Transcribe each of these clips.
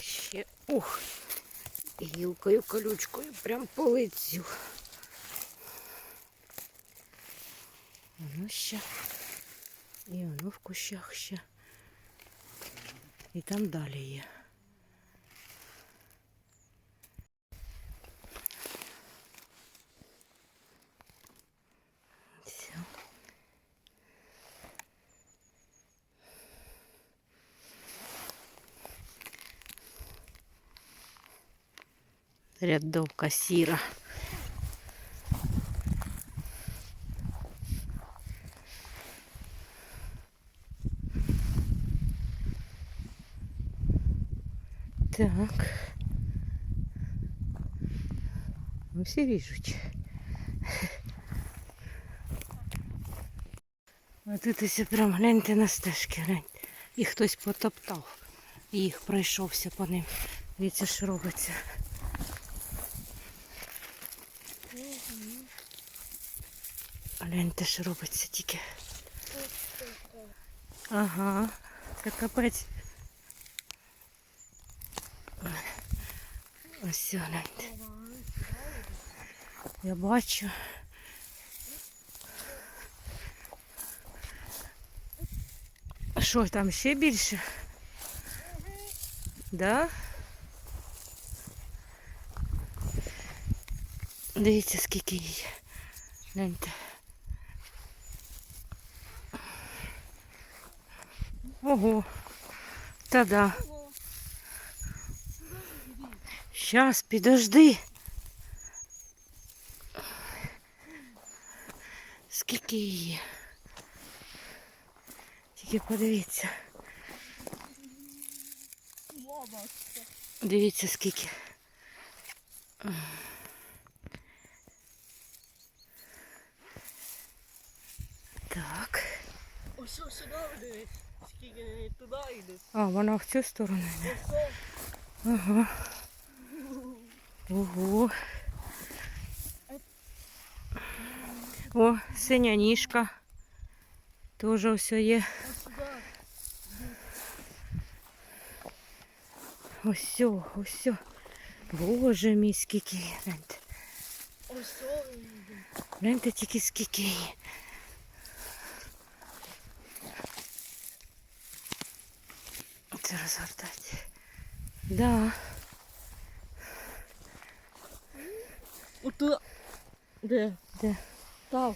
Ще ух, гілкою колючкою прям по лицю. Воно ще. І воно в кущах ще. І там далі є. Рядовка сіра. Так. Ну, всі ріжуть. А тут ось прям гляньте на стежки, гляньте. І хтось потоптав. І їх пройшовся по ним. Дивіться, що робиться. Гляньте, що робиться тільки. Ага, це капець. Ось гляньте. Я бачу. А Що там ще більше? Да? Дивіться, скільки її. Гляньте. Ого. Та да. Щас, підожди. Скільки її? Тільки подивіться. Дивіться скільки. Так. Ось сюди дивись, скільки не туди йде. А, вона в цю сторону йде. Ага. Ого. О, синя ніжка. Теж ось є. Ось. Ось. Боже мій, скільки. Гляньте. Гляньте тільки скільки Це розгортати. Да. Отут. Де? Де? Так.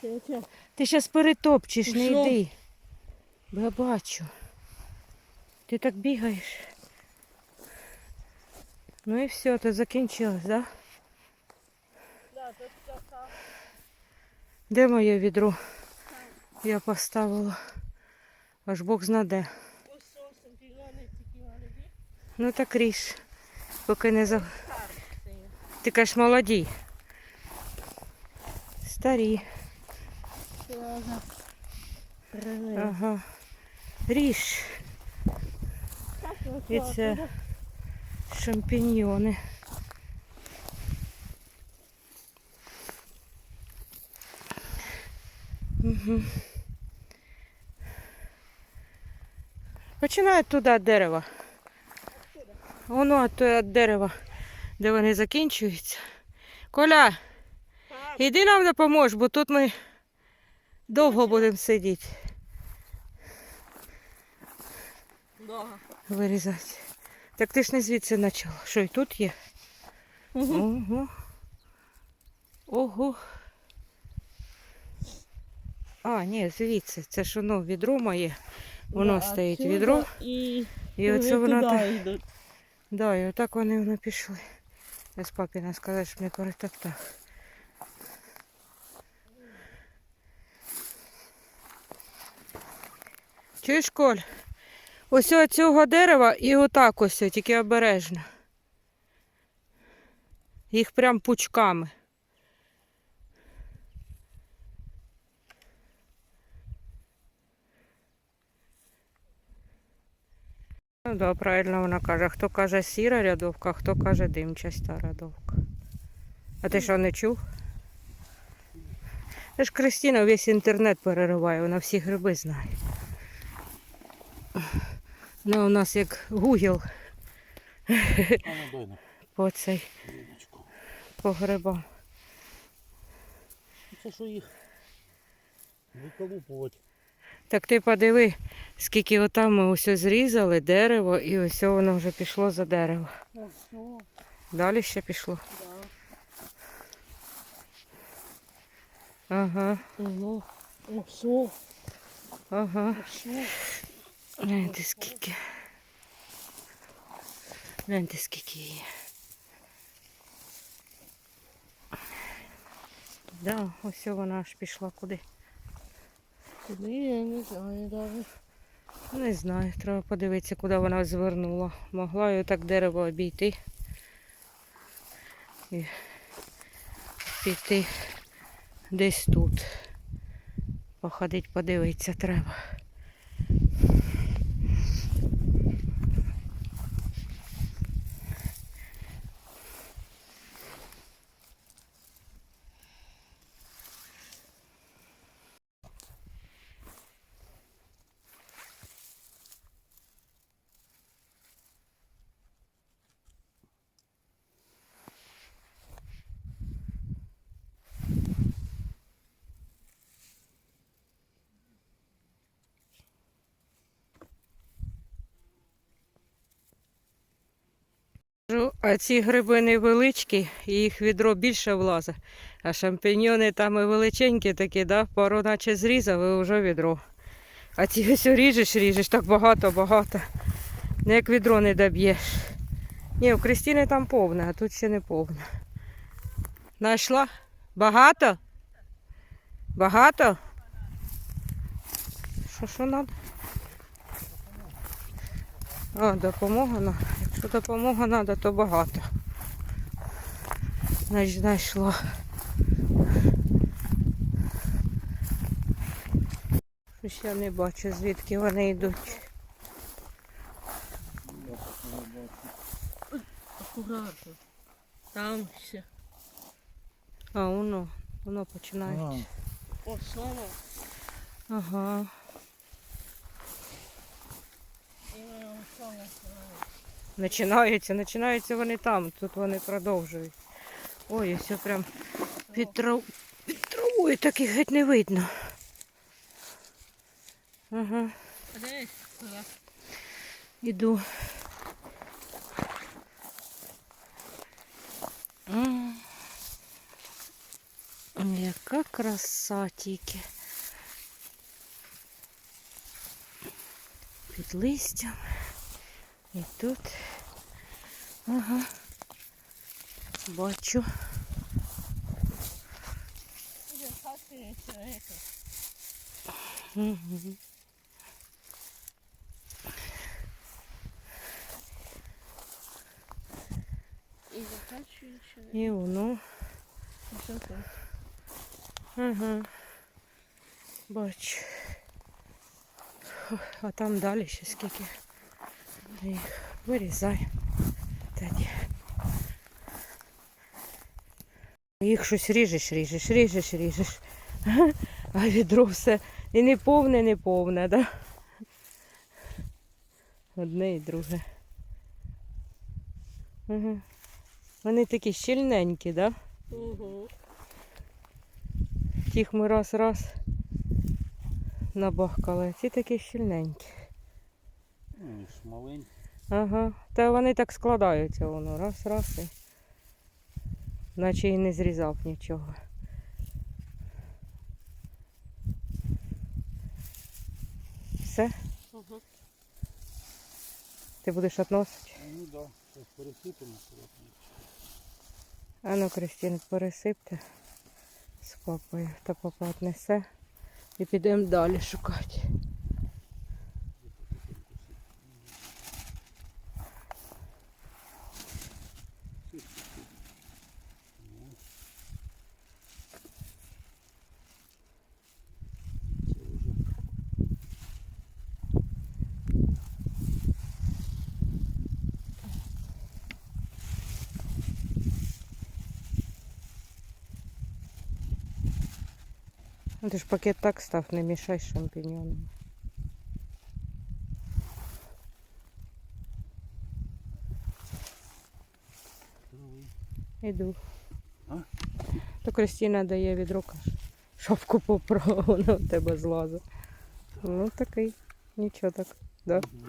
Це. Ти зараз перетопчеш, не Що? йди. Бо я бачу. Ти так бігаєш. Ну і все, то закінчилось, да? Да, тут така. Де моє відро? Я поставила. Аж Бог знаде. Ну так ріж. Поки не за. Ти кажеш молоді. Старі. Ага. Ріж. І це шампіньйони. Угу. Починають туди від дерева. Воно від дерева, де вони закінчуються. Коля, іди нам допоможеш, бо тут ми довго будемо сидіти, Да. вирізати. Так ти ж не звідси почала. Що і тут є? Ого. Ого. А, ні, звідси. Це ж воно відро моє. Воно Да, стоїть відро. І, І оце воно так. Да, і отак вони воно пішли. Я з папіна сказати, що мені перетоптав. Чуєш, Коль? Ось цього дерева і отак ось, тільки обережно. Їх прям пучками. Ну да, правильно вона каже. Хто каже сіра рядовка, а хто каже димчаста рядовка. А ти що не чув? Це ж Кристина весь інтернет перериває, вона всі гриби знає. Ну, у нас як на по цей по грибам. Це що їх виколупувати. Так ти подиви, скільки отам ми ось зрізали дерево, і ось воно вже пішло за дерево. Далі ще пішло. Ага, ага. Гляньте скільки. Гляньте скільки є. Да, ось вона аж пішла куди. Куди я не знаю даже. Не знаю, треба подивитися, куди вона звернула. Могла її так дерево обійти. І піти десь тут. Походить, подивитися треба. А ці гриби невеличкі, і їх відро більше влазить. А шампіньйони там і величенькі такі, да? пару наче зрізав і вже відро. А ці ось ріжеш, ріжеш, так багато-багато. Ну, як відро не доб'єш. Ні, у Кристини там повне, а тут ще не повне. Знайшла? Багато? Багато? Що що нам? А, допомога Якщо допомога треба, то багато. Значить, знайшла. Щось я не бачу, звідки вони йдуть. Аккуратно. Там ще. А, воно, воно починає. А, О, соно. Ага. Іменно соно. Починаються, починаються вони там, тут вони продовжують. Ой, все прям під, трав... під травою так і геть не видно. Ага, іду. Яка краса тільки. Під листям. І тут. Ага. Бачу. Іде хати, це, це. Угу. І закачується. І воно. І все тут. Ага. Бачу. Фух, А там далі ще скільки. Їх вирізай. Тоді. Їх щось ріжеш, ріжеш, ріжеш, ріжеш. А відро все і не повне, не повне, да? Одне і друге. Угу. Вони такі щільненькі, да? Угу. Тих ми раз-раз набахкали. Ці такі щільненькі. Вони ж маленькі. Ага. Та вони так складаються воно. Раз, раз і. Наче і не зрізав нічого. Все? Угу. Ти будеш относити? Ну да, зараз пересипемо. А ну, Кристин, пересипте з папою, та папа віднесе. І підемо далі шукати. Ну ти ж пакет так став, не мішай шампіньонам. Іду. А? То Кристина дає від рука шапку поправу, вона в тебе злазить. Ну такий, нічого так, да? Угу.